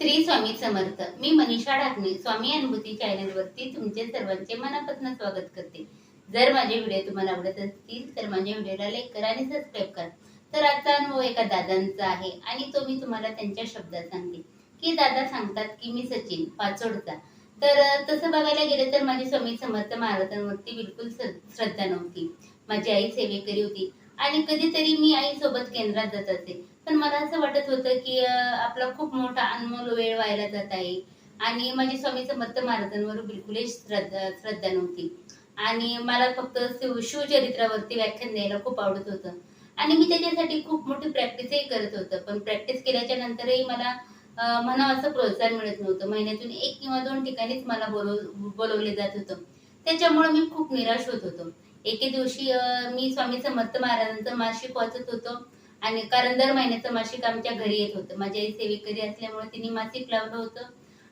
श्री स्वामी समर्थ. मी मनीषा ढाकणे स्वामी अनुभूती चॅनल वरती तुमचे सर्वांचे मनापासून स्वागत करते. जर माझे व्हिडिओ तुम्हाला आवडत असतील तर माझ्या व्हिडिओला लाईक करा आणि सबस्क्राईब करा. तर आजचा अनुभव एका दादांचा आहे आणि तो मी तुम्हाला त्यांच्या शब्दात सांगते की दादा सांगतात की मी सचिन पाचोडचा. तर तसं बघायला गेलं तर माझी स्वामी समर्थ महाराजांवरती बिलकुल श्रद्धा नव्हती. माझी आई सेवेकरी होती. आणि कधीतरी मी आई सोबत केंद्रात जात असे. पण मला असं वाटत होतं की आपला खूप मोठा अनमोल वेळ व्हायला जात आहे. आणि माझी स्वामी समर्थ महाराजांवर बिलकुल श्रद्धा श्रद्धा नव्हती. आणि मला फक्त शिव शिवचरित्रावरती व्याख्यान द्यायला खूप आवडत होतं. आणि मी त्याच्यासाठी खूप मोठी प्रॅक्टिसही करत होतं. पण प्रॅक्टिस केल्याच्या नंतरही मला म्हणावं असं प्रोत्साहन मिळत नव्हतं. महिन्यातून एक किंवा दोन ठिकाणीच मला बोलव बोलवले जात होतं. त्याच्यामुळे मी खूप निराश होत होतो. एके दिवशी मी स्वामी समर्थ महाराजांचं मासिक वाचत होतो आणि कारण दर महिन्याचं मासिक आमच्या घरी येत होतं. माझी आई सेवेकरी असल्यामुळे तिने मासिक लावलं होतं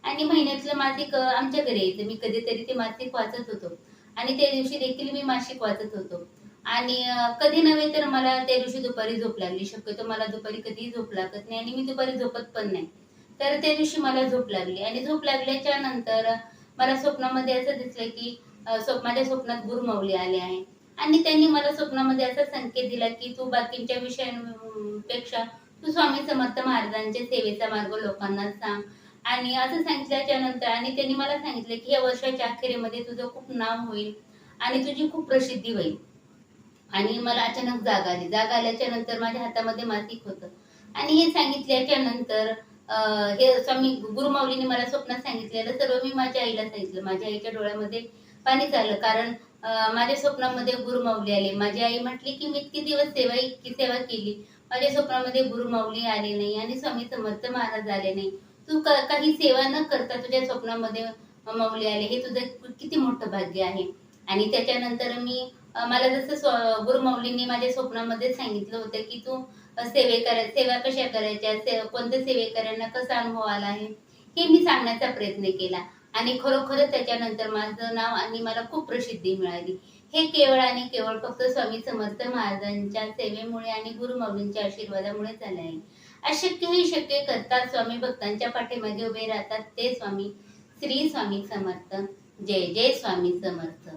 आणि महिन्यातलं मासिक आमच्या घरी यायचं. मी कधीतरी ते मासिक वाचत होतो आणि त्या दिवशी देखील मी मासिक वाचत होतो. आणि कधी नव्हे तर मला त्या दिवशी दुपारी झोप लागली. शक्यतो मला दुपारी कधीही झोप लागत नाही आणि मी दुपारी झोपत पण नाही. तर त्या दिवशी मला झोप लागली आणि झोप लागल्याच्या नंतर मला स्वप्नामध्ये असं दिसलं की स्वप्न माझ्या स्वप्नात गुरमवली आले आहे. आणि त्यांनी मला स्वप्नामध्ये असा संकेत दिला की तू बाकीच्या विषयांपेक्षा तू स्वामी समर्थ महाराजांच्या सेवेचा मार्ग लोकांना सांग. आणि असं सांगितल्याच्या नंतर आणि त्यांनी मला सांगितलं की या वर्षाच्या अखेरीमध्ये तुझं खूप नाव होईल आणि तुझी खूप प्रसिद्धी होईल. आणि मला अचानक जाग आली. जाग आल्याच्यानंतर माझ्या हातामध्ये मासिक होतं. आणि हे सांगितल्याच्या नंतर हे स्वामी गुरुमाऊलीने मला स्वप्नात सांगितलेलं सर्व मी माझ्या आईला सांगितलं. माझ्या आईच्या डोळ्यामध्ये पाणी चाललं कारण माझ्या स्वप्नामध्ये गुरुमाऊली आले. माझी आई म्हटली की मी इतके दिवस सेवा इतकी सेवा केली. माझ्या स्वप्नामध्ये गुरुमाऊली आली नाही आणि स्वामी समर्थ महाराज आले नाही. तू काही सेवा न करता तुझ्या स्वप्नामध्ये माऊली आले. हे तुझं किती मोठं भाग्य आहे. आणि त्याच्यानंतर मी मला जसं स्व- गुरुमाऊलींनी माझ्या स्वप्नामध्ये सांगितलं होतं की तू सेवे कर सेवा कशा करायच्या? कोणत्या सेवेकऱ्यांना कसा अनुभव आला आहे? हे मी सांगण्याचा प्रयत्न केला. आणि खरोखर त्याच्यानंतर माझं नाव आणि मला खूप प्रसिद्धी मिळाली. हे केवळ आणि केवळ फक्त स्वामी समर्थ महाराजांच्या सेवेमुळे आणि गुरुमाऊलींच्या आशीर्वादामुळे झाले आहे. अशक्य हे शक्य करतात स्वामी भक्तांच्या पाठीमध्ये उभे राहतात ते स्वामी श्री स्वामी समर्थ. जय जय स्वामी समर्थ.